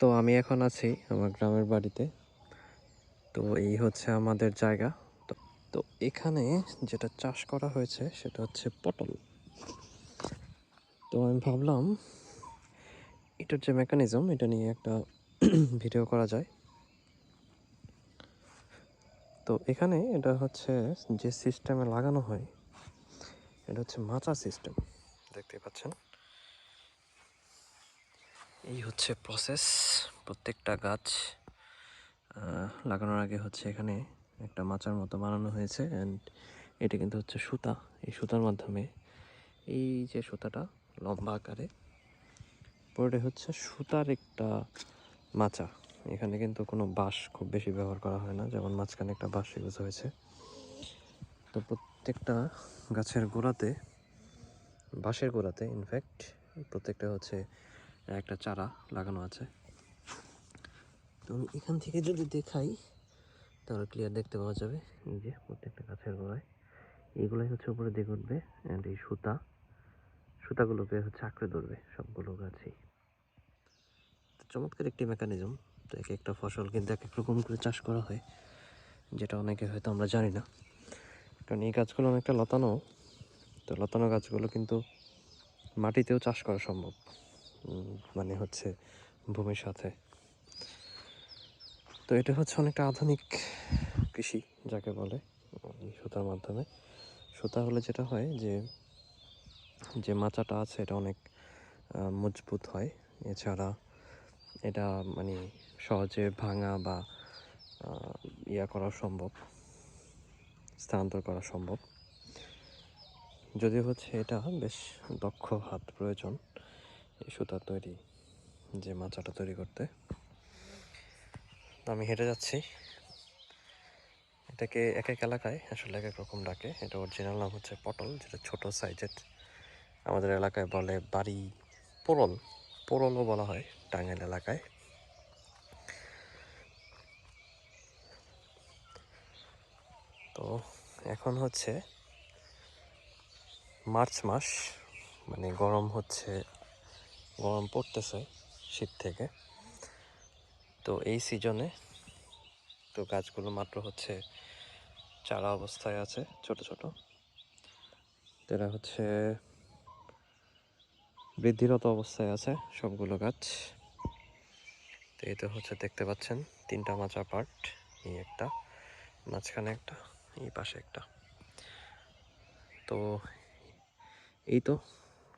তো আমি এখন আছি আমার গ্রামের বাড়িতে। তো এই হচ্ছে আমাদের জায়গা। তো এখানে যেটা চাষ করা হয়েছে সেটা হচ্ছে পটল। তো আমি ভাবলাম, এটার যে মেকানিজম এটা নিয়ে একটা ভিডিও করা যায়। তো এখানে এটা হচ্ছে যে সিস্টেমে লাগানো হয়, এটা হচ্ছে মাচা সিস্টেম দেখতে পাচ্ছেন? এই হচ্ছে প্রসেস প্রত্যেকটা গাছ লাগানোর আগে হচ্ছে এখানে একটা মাচার মতো বানানো হয়েছে অ্যান্ড এটা কিন্তু হচ্ছে সুতা। এই সুতার মাধ্যমে এই যে সুতাটা লম্বা আকারে পুরোটা হচ্ছে সুতার একটা মাচা। এখানে কিন্তু কোনো বাঁশ খুব বেশি ব্যবহার করা হয় না, যেমন মাঝখানে একটা বাঁশ ইউজ হয়েছে। তো প্রত্যেকটা গাছের গোড়াতে, বাঁশের গোড়াতে ইনফ্যাক্ট প্রত্যেকটা হচ্ছে একটা চারা লাগানো আছে। তো আমি এখান থেকে যদি দেখাই, তাহলে ক্লিয়ার দেখতে পাওয়া যাবে। যে প্রত্যেকটা গাছের গোড়ায়। এইগুলাই হচ্ছে উপরে দিকে উঠবে অ্যান্ড এই সুতা। সুতাগুলোকে হচ্ছে আঁকড়ে ধরবে সবগুলো গাছই। চমৎকার একটি মেকানিজম তো এক একটা ফসল কিন্তু এক এক রকম করে চাষ করা হয়, যেটা অনেকে হয়তো আমরা জানি না। কারণ এই গাছগুলো অনেকটা লতানো। তো লতানো গাছগুলো কিন্তু মাটিতেও চাষ করা সম্ভব। মানে হচ্ছে ভূমির সাথে। তো এটা হচ্ছে অনেকটা আধুনিক কৃষি যাকে বলে সুতার মাধ্যমে। সুতা হলে যেটা হয় যে যে মাচাটা আছে এটা অনেক মজবুত হয়। এছাড়া এটা মানে সহজে ভাঙা বা ইয়া করা সম্ভব, স্থানান্তর করা সম্ভব। যদিও হচ্ছে এটা বেশ দক্ষ হাত প্রয়োজন। এই সুতা তৈরি, যে মাচাটা তৈরি করতে। আমি হেঁটে যাচ্ছি। এটাকে এক এক এলাকায়, আসলে এক এক রকম ডাকে। এটা অরিজিনাল নাম হচ্ছে পটল, যেটা ছোট সাইজের। আমাদের এলাকায় বলে বাড়ি পোড়ল। পোড়লও বলা হয় টাঙ্গাইল এলাকায়। তো এখন হচ্ছে মার্চ মাস মানে গরম হচ্ছে গরম পড়তেছে শীত থেকে। তো এই সিজনে তো গাছগুলো মাত্র হচ্ছে চারা অবস্থায় আছে, ছোট ছোট। এরা হচ্ছে বৃদ্ধিরত অবস্থায় আছে সবগুলো গাছ। তো এই তো হচ্ছে দেখতে পাচ্ছেন, তিনটা মাচা পার্ট, এই একটা, মাঝখানে একটা, এই পাশে একটা। তো এই তো,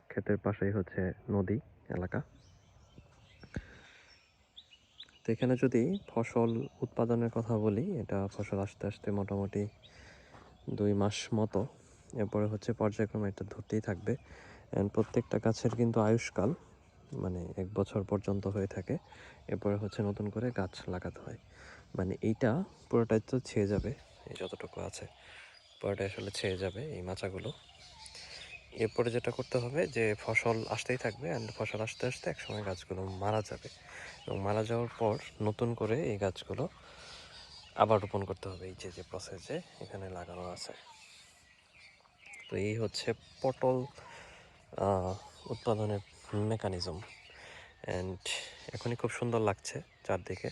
ক্ষেতের পাশেই হচ্ছে নদী। এলাকা। তো এখানে যদি ফসল উৎপাদনের কথা বলি, এটা ফসল আসতে আসতে মোটামুটি দুই মাস মতো। এরপরে হচ্ছে পর্যায়ক্রমে এটা ধরতেই থাকবে। অ্যান্ড প্রত্যেকটা গাছের কিন্তু আয়ুষ্কাল মানে এক বছর পর্যন্ত হয়ে থাকে। এরপরে হচ্ছে নতুন করে গাছ লাগাতে হয়। মানে এইটা পুরোটাই তো ছেয়ে যাবে, এই যতটুকু আছে। পুরোটাই আসলে ছেয়ে যাবে এই মাচাগুলো। এরপরে যেটা করতে হবে যে ফসল আসতেই থাকবে অ্যান্ড ফসল আসতে আসতে একসময় গাছগুলো মারা যাবে। এবং মারা যাওয়ার পর নতুন করে এই গাছগুলো আবার রোপণ করতে হবে এই যে যে প্রসেসে এখানে লাগানো আছে। তো এই হচ্ছে পটল উৎপাদনের মেকানিজম অ্যান্ড এখনই খুব সুন্দর লাগছে চারদিকে।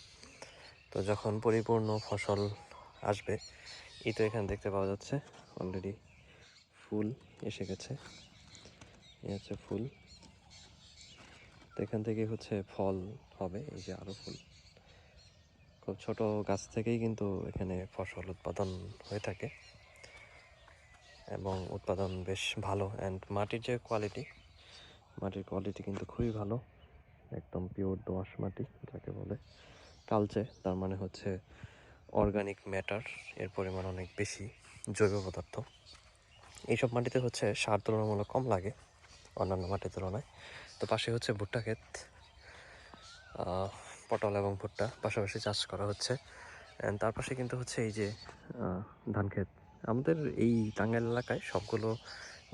তো যখন পরিপূর্ণ ফসল আসবে, এই তো এখানে দেখতে পাওয়া যাচ্ছে অলরেডি ফুল এসে গেছে। এই হচ্ছে ফুল। এখান থেকে হচ্ছে ফল হবে, এই যে আরও ফুল। খুব ছোট গাছ থেকেই কিন্তু এখানে ফসল উৎপাদন হয়ে থাকে এবং উৎপাদন বেশ ভালো। অ্যান্ড মাটির যে কোয়ালিটি মাটির কোয়ালিটি কিন্তু খুবই ভালো। একদম পিওর দোআঁশ মাটি, যাকে বলে কালচে। তার মানে হচ্ছে অর্গানিক ম্যাটার এর পরিমাণ অনেক বেশি জৈব পদার্থ। এইসব মাটিতে হচ্ছে সার তুলনামূলক কম লাগে, অন্যান্য মাটির তুলনায়। তো পাশে হচ্ছে ভুট্টা ক্ষেত পটল এবং ভুট্টা পাশাপাশি চাষ করা হচ্ছে। And তার পাশে কিন্তু হচ্ছে এই যে ধান ক্ষেত। আমাদের এই টাঙ্গাইল এলাকায় সবগুলো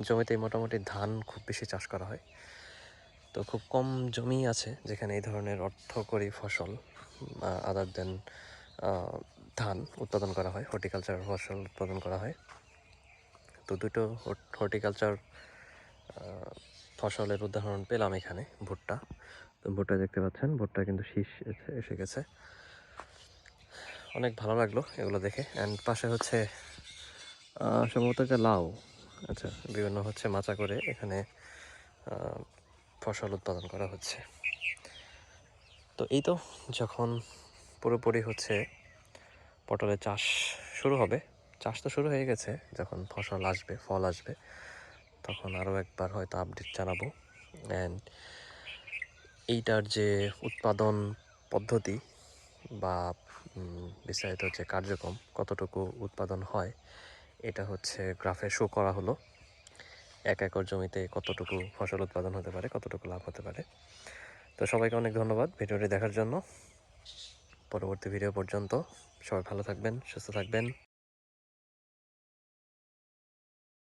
জমিতেই মোটামুটি ধান খুব বেশি চাষ করা হয়। তো খুব কম জমি আছে যেখানে এই ধরনের অর্থকরী ফসল আদার দেন ধান উৎপাদন করা হয় হর্টিকালচার ফসল উৎপাদন করা হয়। তো দুটো হর্টিকালচার ফসলের উদাহরণ পেলাম এখানে, ভুট্টা। তো ভুট্টা দেখতে পাচ্ছেন, ভুট্টা কিন্তু শীষ এসে- গেছে। অনেক ভালো লাগল এগুলো দেখে। অ্যান্ড পাশে হচ্ছে সম্ভবত এটা লাউ। আচ্ছা বিভিন্ন হচ্ছে মাচা করে এখানে ফসল উৎপাদন করা হচ্ছে। তো এই তো, যখন পুরোপুরি হচ্ছে পটলের চাষ শুরু হবে চাষ তো শুরু হয়ে গেছে, যখন ফসল আসবে, ফল আসবে, তখন আরও একবার হয়তো আপডেট জানাব। অ্যান্ড এইটার যে উৎপাদন পদ্ধতি বা বিস্তারিত যে কার্যক্রম, কতটুকু উৎপাদন হয়, এটা হচ্ছে গ্রাফে শো করা হলো। এক একর জমিতে কতটুকু ফসল উৎপাদন হতে পারে, কতটুকু লাভ হতে পারে। তো সবাইকে অনেক ধন্যবাদ ভিডিওটি দেখার জন্য। পরবর্তী ভিডিও পর্যন্ত সবাই ভালো থাকবেন, সুস্থ থাকবেন।